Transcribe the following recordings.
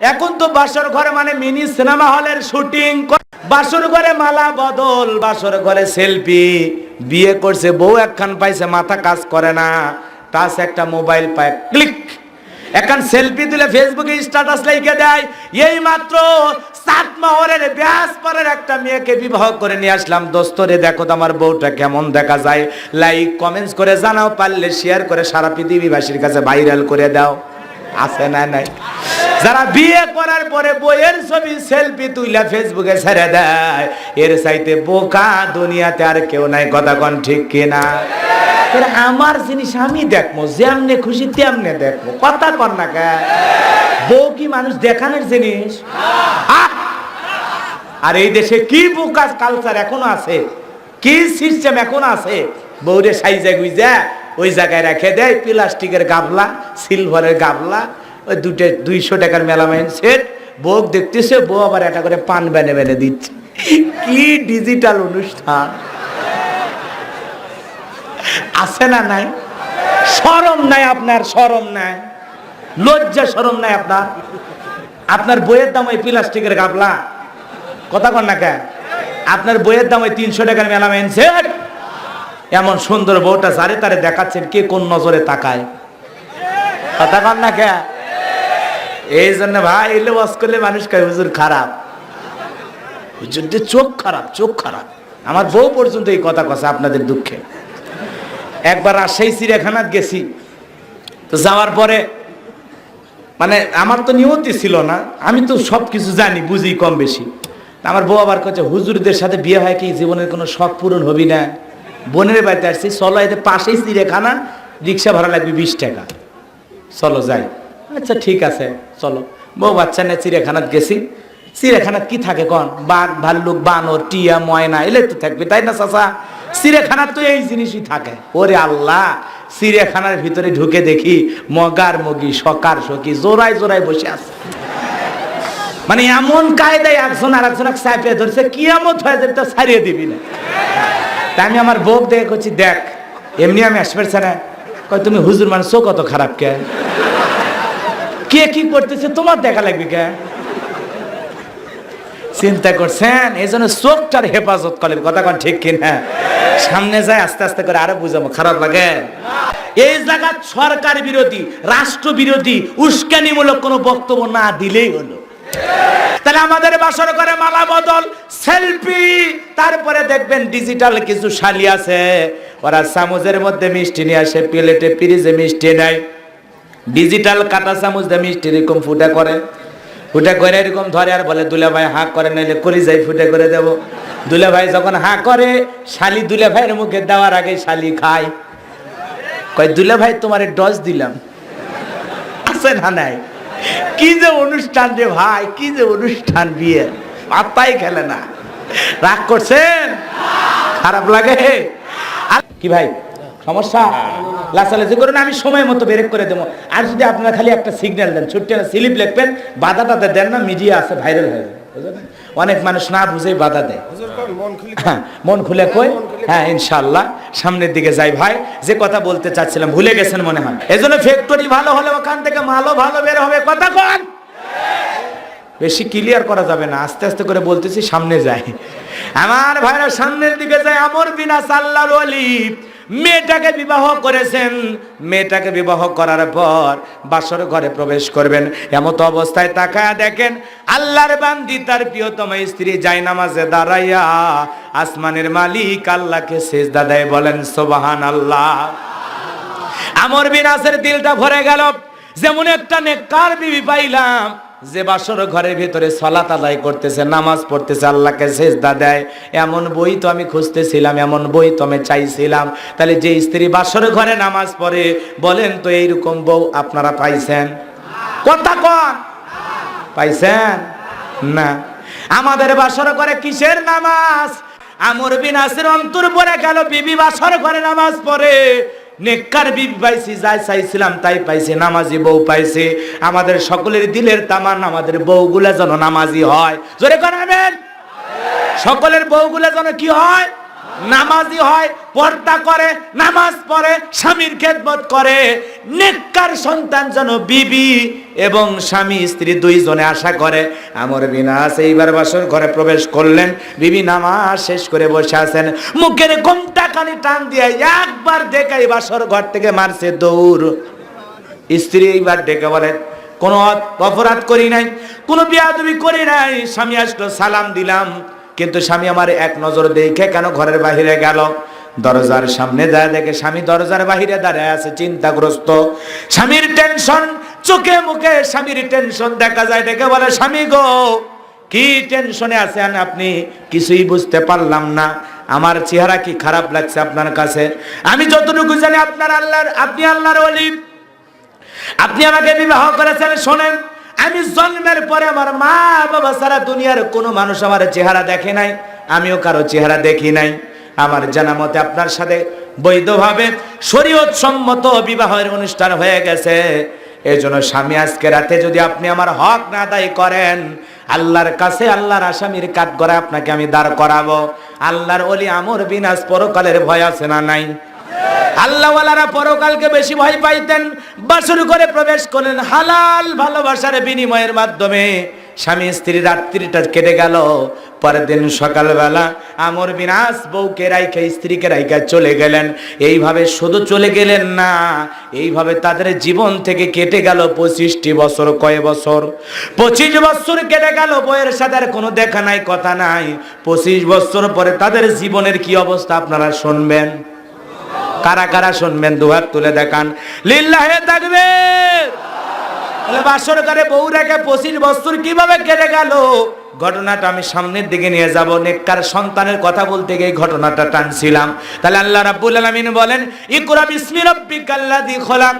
এখন তো বাসর ঘরে মানে মিনি সিনেমা হলের শুটিং বাসর ঘরে মালা বদল, বাসর ঘরে সেলফি। বিয়ে করছে, বউ একখান পাইছে, মাথা কাজ করে না। টাচ একটা মোবাইল পায়, ক্লিক। এখন সেলফি তুলে ফেসবুকে স্ট্যাটাস লিখে দেয়, এই মাত্র সাত মাহরের ব্যাস পরের একটা মেয়েকে বিবাহ করে নিয়ে আসলাম। দোস্তরে দেখো তো আমার বউটা কেমন দেখা যায়। লাইক কমেন্টস করে জানাও, পারলে শেয়ার করে সারা পৃথিবীবাসীর কাছে ভাইরাল করে দাও। আছে না নাই? যারা বিয়ে করার পরে বইয়ের ছবি সেলফি তুইলা ফেসবুকে ছেড়ে দেয়, এর চাইতে বোকা দুনিয়াতে আর কেউ নাই, কথা কোন ঠিক কিনা? আমার জিনিস আমি দেখব, যেমনে খুশি তেমনে দেখব, কথা কর না কে? বউ কি মানুষ দেখানোর জিনিস! আর এই দেশে কি বোকা কালচার এখনও আছে? কি সিস্টেম এখনও আছে? বউরে সাইজা গুইজা ওই জায়গায় রেখে দেয় প্লাস্টিকের গাবলা সিলভারের গাবলা ওই দুটো দুইশো টাকার মেলামাইন সেট বউ দেখতেছে, বউ আবার একটা করে পান বেনে বেনে দিচ্ছে। কি ডিজিটাল অনুষ্ঠান? আছে না নাই? সরম নাই আপনার সরম নাই। লজ্জা সরম নাই আপনার। আপনার বইয়ের দাম ওই প্লাস্টিকের গাবলা। কথা কন না কে? আপনার বইয়ের দাম ওই তিনশো টাকার মেলামাইন সেট। এমন সুন্দর বউটা যারে তারে দেখাচ্ছেন কে কোন নজরে তাকায়। কথা কন না কে? এই জন্য ভাই, এলে বস করলে মানুষ কয়, হুজুর খারাপ। হুজুরদের চোখ খারাপ চোখ খারাপ। আমার বউ পর্যন্ত এই কথা কথা আপনাদের দুঃখে। একবার রাজশাহী চিড়িয়াখানাত গেছি। তো যাওয়ার পরে মানে আমার তো নিয়তি ছিল না, আমি তো সব কিছু জানি, বুঝি কম বেশি। আমার বউ আবার কাছে, হুজুরদের সাথে বিয়ে হয় কি? জীবনের কোনো শখ পূরণ হবি না? বোনের বাড়িতে আসছি, চলো, এতে পাশেই চিড়িয়াখানা, রিক্সা ভাড়া লাগবে বিশ টাকা। চলো, যাই। আচ্ছা ঠিক আছে, চলো। বউ বাচ্চা নিয়ে চিড়িয়াখানাত গেছি। চিড়িয়াখানাত কি থাকে কন? বাঘ ভাল্লুক, বানর, টিয়া, ময়না, এলে তো থাকবে, তাই না, চাচা? চিড়িয়াখানার তো এই জিনিসই থাকে। ওরে আল্লাহ, চিড়িয়াখানার ভিতরে ঢুকে দেখি মগার মগি, সকার সকি জোড়ায় জোড়ায় বসে আছে। মানে এমন কায়দায় একজন আর একজন চাপিয়ে ধরছে, কিয়ামত হয়ে যাবে তো ছাড়িয়ে দিবি না। তাই আমি আমার বউ দেখে করছি দেখ, এমনি আমি আসবে না কয় তুমি হুজুর মানুষ কত খারাপ কে? কে কি করতেছে? তোমার দেখা লাগবে কে? চিন্তা করছেন? এই জন্য চোখটার হেফাজত করেন কথা কন ঠিক কিনা? সামনে যায়, আস্তে আস্তে করে আরও বুঝাবো। খারাপ লাগে? এই জায়গা সরকার বিরোধী, রাষ্ট্র বিরোধী, উস্কানিমূলক কোনো বক্তব্য না দিলেই হলো। তাহলে আমাদের বাসর করে মালা বদল, সেলফি, তারপরে দেখবেন ডিজিটাল কিছু শালি আছে। ওরা চামচের মধ্যে মিষ্টি নিয়ে আসে, প্লেটে পিরিজে মিষ্টি নেয়। ডিজিটাল কাটা চামচ দিয়ে মিষ্টি এরকম ফুটা করে। ফুটা করে এরকম ধরে আর বলে, দুলা ভাই হাঁ করে, নাইলে করি যাই ফুটে করে দেব। দুলা ভাই যখন হাঁ করে, শালি দুলা ভাইয়ের মুখে দেওয়ার আগে শালি খায়। কয়, দুলা ভাই, তোমার ডস দিলাম। আছে না নাই? কি যে অনুষ্ঠান রে ভাই, কি যে অনুষ্ঠান বিয়ে। পাত্তাই খেলে না। রাগ করছেন? খারাপ লাগে? কি ভাই? সমস্যা? লাসালাসি করুন আমি সময় মতো বেরেক করে দেবো। আর যদি আপনারা খালি একটা সিগন্যাল দেন ছোট্ট একটা স্লিপ লিখবেন বাধা টাধা দেন না মিডিয়া আছে ভাইরাল হয়ে অনেক মানুষ না বুঝেই বাধা দেয়। হ্যাঁ মন খুলে কই? হ্যাঁ ইনশাল্লাহ সামনের দিকে যাই ভাই যে কথা বলতে চাচ্ছিলাম ভুলে গেছেন মনে হয়। এজন্য ফ্যাক্টরি ভালো হলে ওখান থেকে মালও ভালো বের হবে। কথা কন! বেশি ক্লিয়ার করা যাবে না। আস্তে আস্তে করে বলতেছি সামনে যাই। আমার ভাইরা সামনের দিকে যায় আমর বিনা সাল্লাল অলি মেয়েটাকে বিবাহ করেছেন। মেয়েটাকে বিবাহ করার পর বাসর ঘরে প্রবেশ করবেন। এমত অবস্থায় তাকায় দেখেন আল্লাহর বান্দি তার প্রিয়তম স্ত্রী যাই নামাজে দাঁড়াইয়া আসমানের মালিক আল্লাহকে শেষ দাদাই বলেন সোবাহান আল্লাহ আমর বিনাসের দিলটা ভরে গেল। যেমন একটা নেককার বিবি পাইলাম যে বাসর ঘরের ভিতরে সলাত আদায় করতেছে, নামাজ পড়তেছে, আল্লাহকে সেজদা দেয়, এমন বই তো আমি খুঁজতেছিলাম, এমন বই তো আমি চাইছিলাম। তাহলে যে স্ত্রী বাসর ঘরে নামাজ পড়ে, বলেন তো এইরকম বউ আপনারা পাইছেন? কথা কন। পাইছেন? না। আমাদের বাসর ঘরে কিসের নামাজ? আমর বিনাসের অন্তর পরে গেল, বিবি বাসর ঘরে নামাজ পড়ে। নেককার বিবি পাইছি যাই চাইছিলাম তাই পাইছে, নামাজি বউ পাইছে। আমাদের সকলের দিলের তামান আমাদের বউগুলা যেন নামাজি হয়। জোরে করাবেন সকলের বউগুলা যেন কি হয়? নামাজি হয়, পর্দা করে, নামাজ পড়ে, স্বামীর খেদমত করে। নেককার সন্তান যেন বিবি এবং স্বামী, স্ত্রী দুইজনে আশা করে। আমর বিনাশ এইবার বাসর ঘরে প্রবেশ করলেন। বিবি নামাজ শেষ করে বসে আছেন। মুখের ঘুমটা খানি টান দিয়ে একবার দেখাই বাসর ঘর থেকে মারছে দৌড়। স্ত্রী এইবার ডেকে বলেন কোনো অপরাধ করি নাই, কোনো বিয়াদবি করি নাই। স্বামী আসলো, সালাম দিলাম। কিন্তু স্বামী আমার এক নজর দেখে কেন ঘরের বাহিরে গেল? দরজার সামনে যায় দেখে স্বামী দরজার বাহিরে দাঁড়ায় আছে, চিন্তাগ্রস্ত। স্বামীর টেনশন চোখে মুখে স্বামীর টেনশন দেখা যায় দেখে বলে, স্বামী গো, কি টেনশনে আছেন আপনি? কিছুই বুঝতে পারলাম না। আমার চেহারা কি খারাপ লাগছে আপনার কাছে? আমি যতটুকু জানি আপনার আল্লাহর, আপনি আল্লাহর ওলি। আপনি আমাকে বিবাহ করেছেন, শোনেন। আমি জন্মের পরে আমার মা বাবা সারা দুনিয়ার কোনো মানুষ আমার চেহারা দেখে নাই, আমিও কারও চেহারা দেখি নাই। আমার জানা মতে আপনার সাথে বৈধভাবে শরীয়ত সম্মত বিবাহের অনুষ্ঠান হয়ে গেছে। এই জন্য স্বামী আজকে রাতে যদি আপনি আমার হক না আদায় করেন, আল্লাহর কাছে আল্লাহর আসামির কাঠ করে আপনাকে আমি দাঁড় করাবো। আল্লাহর অলি আমর বিনাশ পরকালের ভয় আছে না নাই? আল্লাহওয়ালারা পরকালকে বেশি ভয় পাইতেন, বাসর করে প্রবেশ করলেন হালাল ভালোবাসার বিনিময়ের মাধ্যমে। স্বামী স্ত্রী রাত্রিটা কেটে গেল, পরের দিন সকালবেলা আমর বিনাশ বউকে রাইখে, স্ত্রীকে রাইখা চলে গেলেন। এইভাবে শুধু চলে গেলেন না, এইভাবে তাদের জীবন থেকে কেটে গেল পঁচিশটি বছর, কয় বছর? পঁচিশ বছর কেটে গেল বইয়ের সাথে আর কোনো দেখা নাই, কথা নাই। পঁচিশ বছর পরে তাদের জীবনের কি অবস্থা আপনারা শুনবেন? কারা কারা শুনবেন দুহাত তুলে দেখান। লিল্লাহে থাকবে বাসর বউ রেখে পঁচিশ কীভাবে গেল? ঘটনাটা আমি সামনের দিকে নিয়ে যাব, নেককার সন্তানের কথা বলতে গিয়ে ঘটনাটা টানছিলাম। তাহলে আল্লাহ রাব্বুল আলামিন বলেন ইকরা বিসমি খলাক।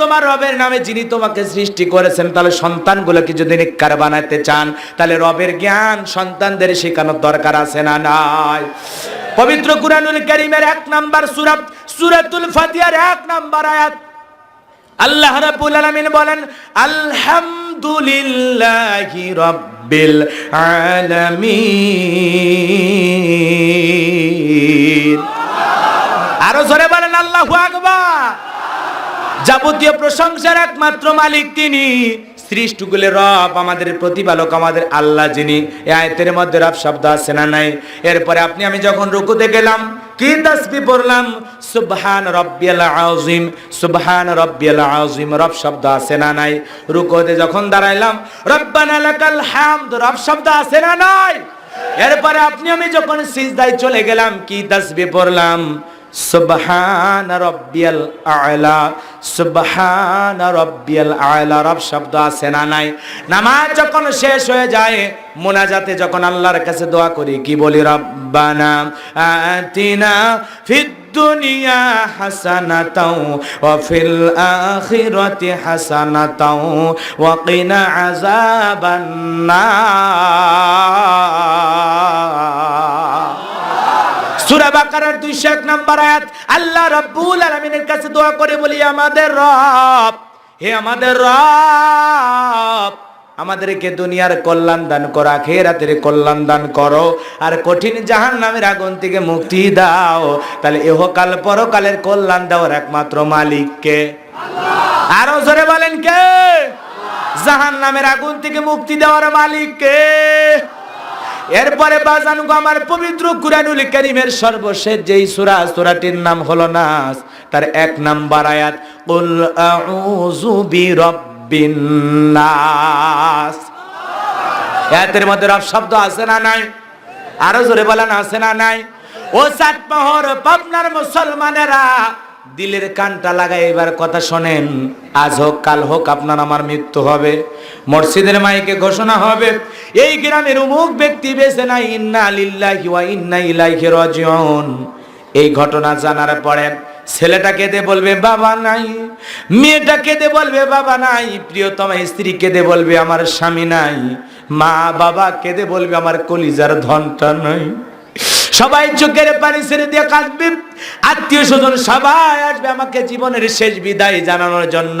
তোমার রবের নামে যিনি তোমাকে সৃষ্টি করেছেন, তাহলে সন্তানগুলোকে যদি নেককার বানাতে চান, তাহলে রবের জ্ঞান সন্তানদের শেখানোর দরকার আছে না নাই? পবিত্র কুরআনুল কারীমের এক নাম্বার সূরা সূরাতুল ফাতিহার এক নাম্বার আয়াত। আল্লাহ রাব্বুল আলামিন বলেন, আলহামদুলিল্লাহি রাব্বিল আলামিন। আরও জোরে বলেন, আল্লাহু আকবার। যাবতীয় প্রশংসার একমাত্র মালিক তিনি। সৃষ্টিগুলো রব, আমাদের প্রতিপালক, আমাদের আল্লাহ যিনি। এই আয়তের মধ্যে রব শব্দ আছে না নাই? এরপরে আপনি, আমি যখন রুকুতে গেলাম কি তাসবি পড়লাম? সুবহান রব্বিয়াল আযীম, সুবহান রব্বিয়াল আযীম। রব শব্দ আছে না নাই? রুকুতে যখন দাঁড়াইলাম, রব্বানা লাকাল হামদ, রব শব্দ আছে না নাই? এরপরে আপনি আমি যখন সিজদায় চলে গেলাম, কি তাসবি পড়লাম? সুবহান রব্বিয়াল আলা, সুবহান রব্বিয়াল আলা, রব শব্দ আছে না নাই? নামাজ যখন শেষ হয়ে যায়, মোনাজাতে যখন আল্লাহর কাছে দোয়া করি, কি বলি? রব্বানা আতিনা ফিদ দুনিয়া হাসানাতাও ওয়া ফিল আখিরাতি হাসানাতাও ওয়া কিনা আযাবান 201 নম্বর আয়াত, আল্লাহ রাব্বুল আলামিনের কাছে দোয়া করে বলি, আমাদের রব, হে আমাদের রব, আমাদেরকে দুনিয়ার কল্যাণ দান করো, আখেরাতের কল্যাণ দান করো, আর কঠিন জাহান নামের আগুন থেকে মুক্তি দাও। তাহলে ইহকাল পরকালের কল্যাণ দেওয়ার একমাত্র মালিককে আরও জোরে বলেন কে? জাহান নামের আগুন থেকে মুক্তি দেওয়ার মালিককে এরপরে বাজানুগো আমার পবিত্র কুরআনুল কারীমের সর্বশেষ যেই সূরা, সূরাটির নাম হলো নাস, তার এক নাম্বার আয়াত, কুল আউযু বিরাব্বিন নাস। আয়াতের মধ্যে রব শব্দ আছে না নাই? আরও জোরে বলেন, আছে না নাই? ও পাহর পাবনার মুসলমানেরা দিলের কানটা লাগায় এবার কথা শোনেন, আজ হোক, কাল হোক, আপনার আমার মৃত্যু হবে। মসজিদের মাইকে ঘোষণা হবে, এই গ্রামের অমুক ব্যক্তি বেছে নাই, ইন্না লিল্লাহি ওয়া ইন্না ইলাইহি রাজিউন। এই ঘটনা জানার পরে ছেলেটা কেঁদে বলবে, বাবা নাই। মেয়েটা কেঁদে বলবে, বাবা নাই। প্রিয়তম স্ত্রী কেঁদে বলবে, আমার স্বামী নাই। মা বাবা কেঁদে বলবে, আমার কলিজার ধনটা নাই। সবাই চোখের পানি ছেড়ে দিয়ে কাঁদবে। আত্মীয় স্বজন সবাই আসবে আমাকে জীবনের শেষ বিদায় জানানোর জন্য।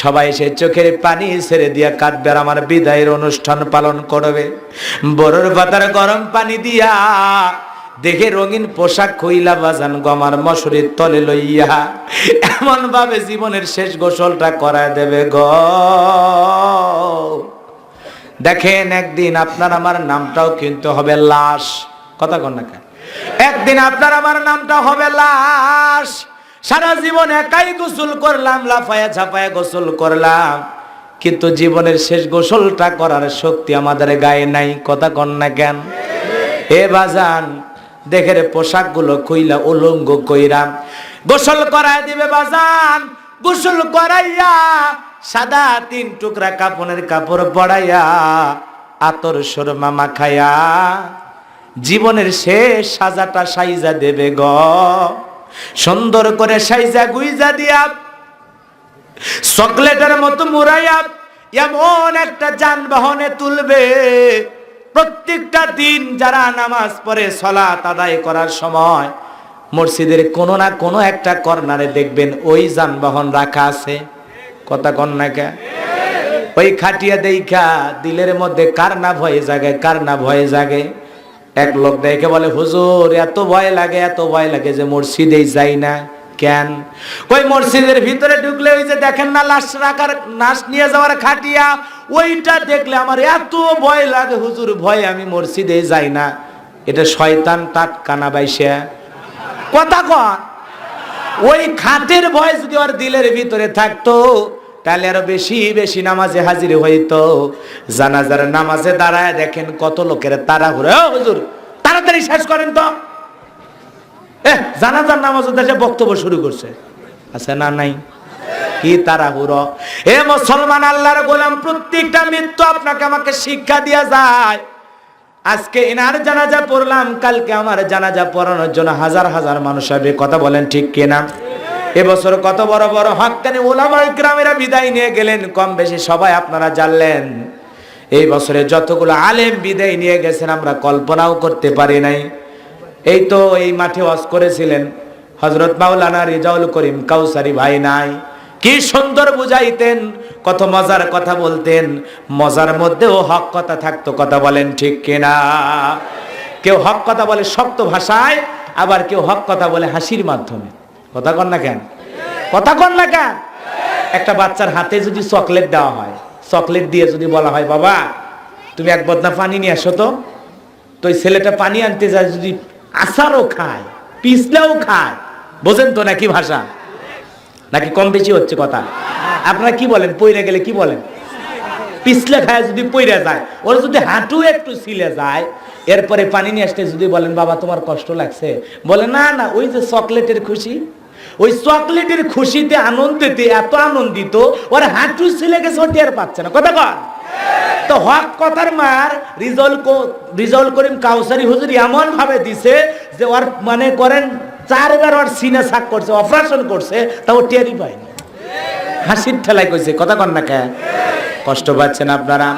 সবাই সে চোখের পানি ছেড়ে দিয়ে কাঁদবে আর আমার বিদায়ের অনুষ্ঠান পালন করবে। বড়র পাতার গরম পানি দিয়া দেখে রঙিন পোশাক খইলা বাজান গমার মশুরির তলে লইয়া। এমন ভাবে জীবনের শেষ গোসলটা করায় দেবে গ। দেখেন একদিন আপনার আমার নামটাও কিন্তু হবে লাশ। কথা কন না? একদিন আপনার আমার নামটা হবে লাশ। সারা জীবন একাই গোসল করলাম, লাফায়া ঝাপায়া গোসল করলাম। কিন্তু জীবনের শেষ গোসলটা করার শক্তি আমাদের গায়ে নাই, কথা কন না কেন? এ বাজান দেখে রে পোশাকগুলো কইলা উলঙ্গ কইরাম গোসল করায় দিবে বাজান। গোসল করাইয়া সাদা তিন টুকরা কাপড়ের কাপড় পড়াইয়া আতর সুরমা মাখায়া জীবনের শেষ সাজাটা সাইজা দেবে গ। সুন্দর করে সাইজা গুইজা দিয়া, চকলেটের মতো মুরাইয়া এমন একটা যানবাহনে তুলবে। প্রত্যেকটা দিন যারা নামাজ পড়ে সলাত আদায় করার সময়, মসজিদের কোনো না কোনো একটা কর্নারে দেখবেন ওই যানবাহন রাখা আছে। কথা কন না কে? ওই খাটিয়া দেইখা, দিলের মধ্যে কার না ভয়ে জাগে, কার না ভয়ে জাগে। এক লোক দেখে বলে, হুজুর, এত ভয় লাগে, এত ভয় লাগে যে মসজিদেই যাই না। কেন? ওই মসজিদের ভিতরে ঢুকলে ওই যে দেখেন না, লাশ রাখার, লাশ নিয়ে যাওয়ার খাটিয়া, ওইটা দেখলে আমার এত ভয় লাগে, হুজুর, ভয়, আমি মসজিদে যাই না। এটা শয়তান টাটকানা বাইসে। কথা কন, ওই খাটের ভয় যদি ওর দিলের ভিতরে থাকতো তাহলে আরও বেশি বেশি নামাজে হাজির হইতো। জানাজার নামাজে দাঁড়ায় দেখেন কত লোকের তারা ঘুরে হুজুর, তাড়াতাড়ি শেষ করেন তো। জানাজার নামাজ বক্তব্য শুরু করছে। আছে না নাই? কি তাড়াহুড়ো। এ মুসলমান আল্লাহর গোলাম, প্রত্যেকটা মৃত্যু আপনাকে আমাকে শিক্ষা দিয়া যায়। আজকে এনার জানাজা পড়লাম, কালকে আমার জানাজা পড়ানোর জন্য হাজার হাজার মানুষ হবে কথা বলেন ঠিক কিনা? এবছর কত বড় বড় হকানি ওলামা গ্রামেরা বিদায় নিয়ে গেলেন, কম বেশি সবাই আপনারা জানলেন। এই বছরে যতগুলো আলেম বিদায় নিয়ে গেছেন, আমরা কল্পনাও করতে পারি নাই। এই তো এই মাঠে ওয়াজ করেছিলেন হজরত মাওলানা রিজাউল করিম কাউসারি ভাই নাই। কি সুন্দর বুঝাইতেন, কত মজার কথা বলতেন। মজার মধ্যেও হক কথা থাকতো, কথা বলেন ঠিক কিনা? কেউ হক কথা বলে শক্ত ভাষায়, আবার কেউ হক কথা বলে হাসির মাধ্যমে। কথা কন না কেন? কথা কন না কেন? একটা বাচ্চার হাতে যদি চকলেট দেওয়া হয়, চকলেট দিয়ে যদি বলা হয়, বাবা, তুমি এক বদনা পানি নিয়ে আসো তো। তো ওই ছেলেটা পানি আনতে যায়, যদি আচারও খায় পিছলেও খায়। বোঝেন তো নাকি ভাষা? নাকি কম বেশি হচ্ছে কথা? আপনারা কি বলেন? পইরে গেলে কি বলেন? পিছলে খায় যদি পইরা যায়। ওর যদি হাঁটু একটু ছিলে যায়, এরপরে পানি নিয়ে আসতে যদি বলেন, বাবা, তোমার কষ্ট লাগছে। বলে, না না, ওই যে চকলেটের খুশি ওই চকলেটের খুশিতে আনন্দেতে এত আনন্দিত, ওর হাঁটু ছিলে গেছে, ও টের পাচ্ছে না। কথা কর তো হক কথার মার রিজল রিজল করিম কাউসারি হুজুর এমন ভাবে দিছে যে ওর মানে করেন চারবার ওর সিনে সাক করছে, অপারেশন করছে তা ও টেরই পায়নি। হাসির ঠেলায় কইছে, কথা কন না কে? কষ্ট পাচ্ছেন আপনারা?